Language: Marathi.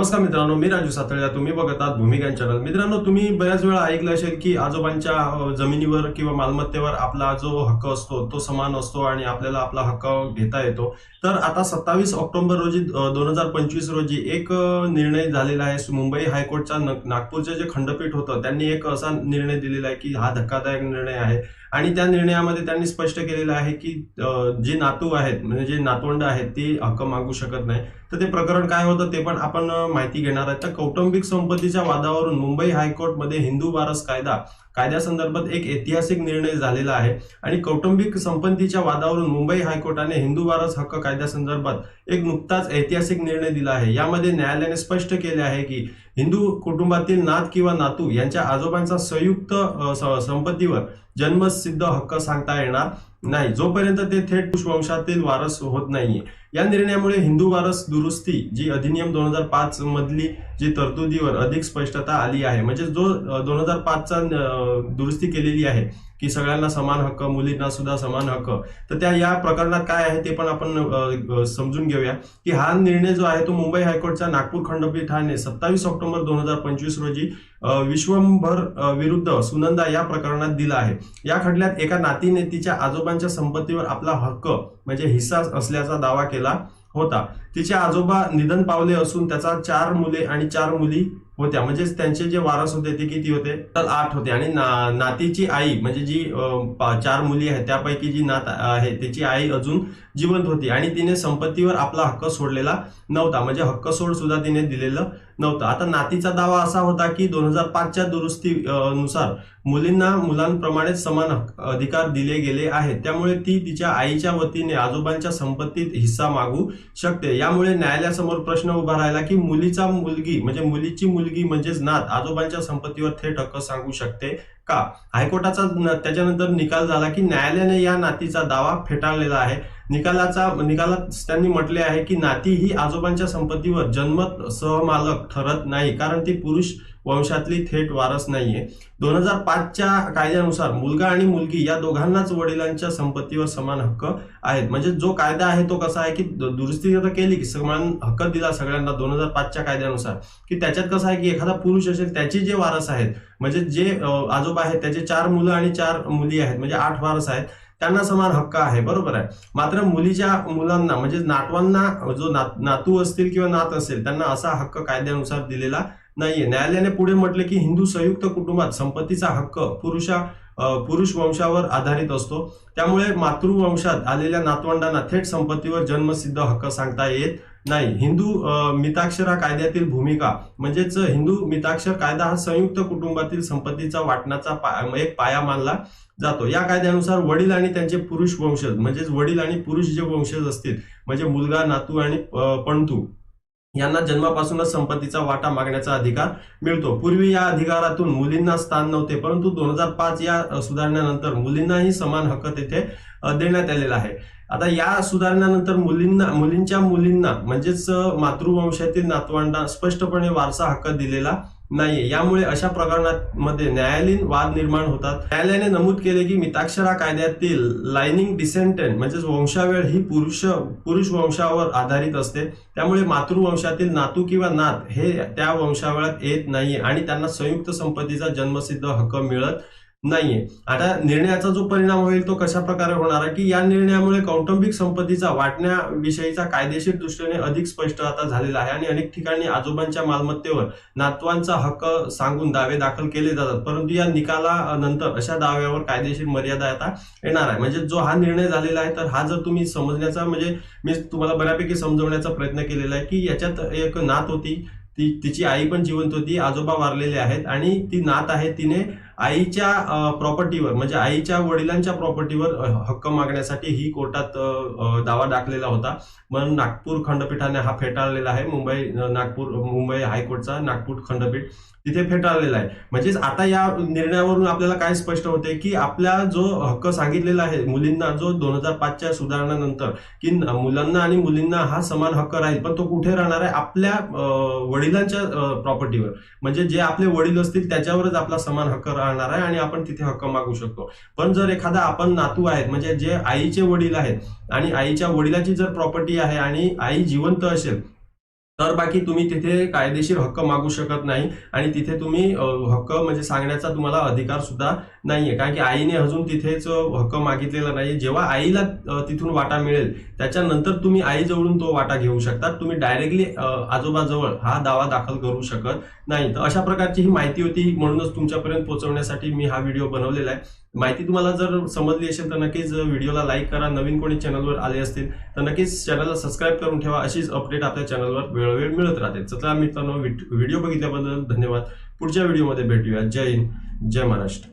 नमस्कार मित्रांनो मी राजू सातळ्या तुम्ही बघत आहात भूमिका चॅनल. मित्रांनो तुम्ही बऱ्याच वेळा ऐकलं असेल की आजोबांच्या जमिनीवर किंवा मालमत्तेवर आपला जो हक्क असतो तो समान असतो आणि आपल्याला आपला हक्क घेता येतो. तर आता सत्तावीस ऑक्टोबर रोजी दोन हजार पंचवीस रोजी एक निर्णय झालेला आहे. मुंबई हायकोर्टचा न- नागपूरचे जे खंडपीठ होतं त्यांनी एक असा निर्णय दिलेला आहे की हा धक्कादायक निर्णय आहे. आणि त्या निर्णयामध्ये त्यांनी स्पष्ट केलेलं आहे की जे नातू आहेत म्हणजे जे नातवंड आहेत ती हक्क मागू शकत नाही. तर ते प्रकरण काय होतं ते पण आपण माहिती घेणार आहे तर कौटुंबिक संपत्तीच्या वादावरून मुंबई हायकोर्टमध्ये हिंदू वारस कायदा कायद्यासंदर्भात एक ऐतिहासिक निर्णय झालेला आहे. आणि कौटुंबिक संपत्तीच्या वादावरून मुंबई हायकोर्टाने हिंदू वारस हक्क कायद्यासंदर्भात एक नुकताच ऐतिहासिक निर्णय दिला आहे. यामध्ये न्यायालयाने स्पष्ट केले आहे की हिंदू कुटुंबातील नात किंवा नातू यांच्या आजोबांचा संयुक्त संपत्तीवर जन्मसिद्ध हक्क सांगता येणार नाही. जोपर्यंत ते थेट वंशातील वारस होत नाहीये. या निर्णयामुळे हिंदू वारस दुरुस्ती जी अधिनियम दोन हजार पाच मधली जी तरतुदीवर अधिक स्पष्टता आली आहे. म्हणजे जो दोन हजार पाचचा दुरुस्ती केलेली आहे की सगळ्यांना समान हक्क मुलींना सुद्धा समान हक्क तर त्या या प्रकरणात काय आहे ते पण आपण समजून घेऊया की हा निर्णय जो आहे तो मुंबई हायकोर्टच्या नागपूर खंडपीठाने सत्तावीस ऑक्टोबर दोन हजार पंचवीस रोजी विश्वंभर विरुद्ध सुनंदा या प्रकरणात दिला आहे. या खटल्यात एका नातीने तिच्या आजोबांच्या संपत्तीवर आपला हक्क म्हणजे हिस्सा असल्याचा दावा केला. होता. तिचे आजोबा निधन पावले असून त्याचा चार मुले आणि चार मुली होत्या म्हणजेच त्यांचे जे वारस होते ते किती होते? तर आठ होते. आणि ना- नातीची आई म्हणजे जी चार मुली आहेत त्यापैकी जी नात आहे त्याची आई अजून जिवंत होती. आणि तिने संपत्तीवर आपला हक्क सोडलेला नव्हता. म्हणजे हक्क सोड सुद्धा तिने दिलेलं नव्हतं. आता नातीचा दावा असा होता की दोन हजार पाचच्या दुरुस्ती नुसार मुलींना मुलांप्रमाणेच समान हक्क- अधिकार दिले गेले आहेत. त्यामुळे ती तिच्या आईच्या वतीने आजोबांच्या संपत्तीत हिस्सा मागू शकते. यामुळे न्यायालयासमोर प्रश्न उभा राहिला की मुलीचा मुलगी म्हणजे मुलीची मुलगी म्हणजेच नात आजोबांच्या संपत्तीवर थेट हक्क सांगू शकते का? हायकोर्टाचा त्याच्यानंतर निकाल झाला की न्यायालयाने या नातीचा दावा फेटाळलेला आहे. निकालाचा निकालात त्यांनी म्हटले आहे की नाती ही आजोबांच्या संपत्तीवर जन्मत सहमालक ठरत नाही कारण ती पुरुष वंशातली थेट वारस नाहीये. दोन हजार पाचच्या कायद्यानुसार मुलगा आणि मुलगी या दोघांनाच वडिलांच्या संपत्तीवर समान हक्क आहेत. म्हणजे जो कायदा आहे तो कसा आहे की दुरुस्ती तर केली की समान हक्क दिला सगळ्यांना दोन हजार पाचच्या कायद्यानुसार. की त्याच्यात कसं आहे की एखादा पुरुष असेल त्याचे जे वारस आहेत म्हणजे जे आजोबा आहेत त्याचे चार मुलं आणि चार मुली आहेत म्हणजे आठ वारस आहेत त्यांना समान हक्क आहे बरोबर आहे. मात्र मुलीच्या मुलांना म्हणजे नातवांना जो नात- नातू असतील किंवा नात असेल त्यांना असा हक्क कायद्यानुसार दिलेला नाहीये. न्यायालयाने पुढे म्हटले की हिंदू संयुक्त कुटुंबात संपत्तीचा हक्क पुरुषा पुरुष वंशावर आधारित असतो. त्यामुळे मातृवंशात आलेल्या नातवंडांना थेट संपत्तीवर जन्मसिद्ध हक्क सांगता येत नाही हिंदू मिताक्षरा कायद्यातील भूमिका म्हणजेच हिंदू मिताक्षर कायदा हा संयुक्त कुटुंबातील संपत्तीचा वाटण्याचा पा- एक पाया मानला जातो. या कायद्यानुसार वडील आणि त्यांचे पुरुष वंशज म्हणजेच वडील आणि पुरुष जे वंशज असतील म्हणजे मुलगा नातू आणि पणतू यांना जन्मापासूनच संपत्तीचा वाटा मागण्याचा अधिकार मिळतो. पूर्वी या अधिकारातून मुलींना स्थान नव्हते परंतु दोन हजार पाच या सुधारण्यानंतर मुलींनाही समान हक्क तेथे देण्यात आलेला आहे. आता या सुधारण्यानंतर मुलींना मुलींच्या मुलींना म्हणजेच मातृवंशातील नातवांना स्पष्टपणे वारसा हक्क दिलेला नाहीये. यामुळे अशा प्रकरणांमध्ये न्यायालयीन वाद निर्माण होतात. न्यायालयाने नमूद केले की मिताक्षरा कायद्यातील लाइनिंग डिसेंटेंट म्हणजेच वंशावेळ ही पुरुष पुरुष वंशावर आधारित असते. त्यामुळे मातृवंशातील नातू किंवा नात हे त्या वंशावळात येत नाही आणि त्यांना संयुक्त संपत्तीचा जन्मसिद्ध हक्क मिळत नाहीये. आता निर्णयाचा जो परिणाम होईल तो कशा प्रकारे होणार आहे? की या निर्णयामुळे कौटुंबिक संपत्तीचा वाटण्याविषयीचा कायदेशीर दृष्टीने अधिक स्पष्ट आता झालेला आहे आणि अनेक ठिकाणी आजोबांच्या मालमत्तेवर नातवांचा हक्क सांगून दावे दाखल केले जातात. परंतु या निकालानंतर अशा दाव्यावर कायदेशीर मर्यादा आता येणार आहे. म्हणजे जो हा निर्णय झालेला आहे तर हा जर तुम्ही समजण्याचा म्हणजे मी तुम्हाला बऱ्यापैकी समजवण्याचा प्रयत्न केलेला आहे की याच्यात एक नात होती ती तिची आई पण जिवंत होती आजोबा वारलेले आहेत आणि ती नात आहे तिने आईच्या प्रॉपर्टीवर म्हणजे आईच्या वडिलांच्या प्रॉपर्टीवर हक्क मागण्यासाठी ही कोर्टात दावा दाखलेला होता. म्हणून नागपूर खंडपीठाने हा फेटाळलेला आहे. मुंबई नागपूर मुंबई हायकोर्टचा नागपूर खंडपीठ. तिथे फेटाळलेला आहे. म्हणजेच आता या निर्णयावरून आपल्याला काय स्पष्ट होते की आपला जो हक्क सांगितलेला आहे मुलींना जो दोन हजार पाचच्या सुधारणानंतर की मुलांना आणि मुलींना हा समान हक्क राहील पण तो कुठे राहणार आहे? आपल्या वडिलांच्या प्रॉपर्टीवर म्हणजे जे आपले वडील असतील त्याच्यावरच आपला समान हक्क राहणार आहे आणि आपण तिथे हक्क मागू शकतो. पण जर एखादा आपण नातू आहेत म्हणजे जे आईचे वडील आहेत आणि आईच्या वडिलाची जर प्रॉपर्टी आहे आणि आई जिवंत असेल तर बाकी तुम्ही तिथे कायदेशीर हक्क मागू शकत नाही आणि तिथे तुम्ही हक्क म्हणजे सांगण्याचा तुम्हाला अधिकार सुद्धा नाहीये. कारण की आईने अजून तिथेच हक्क मागितलेला नाही जेव्हा आईला तिथून वाटा मिळेल त्याच्यानंतर तुम्ही आईजवळून तो वाटा घेऊ शकता तुम्ही डायरेक्टली आजोबाजवळ हा दावा दाखल करू शकत नाही. तर अशा प्रकारची ही माहिती होती. म्हणूनच तुमच्यापर्यंत पोहोचवण्यासाठी मी हा व्हिडिओ बनवलेला आहे. माहिती तुम्हाला जर समजली असेल तर नक्कीच व्हिडिओला लाईक करा. नवीन कोणी चॅनलवर आले असतील तर नक्कीच चॅनलला सबस्क्राईब करून ठेवा. अशीच अपडेट आपल्या चॅनलवर वेळोवेळ मिळत राहते. चला मित्रांनो व्हिडिओ बघितल्याबद्दल धन्यवाद. पुढच्या व्हिडिओमध्ये भेटूया. जय हिंद. जय महाराष्ट्र.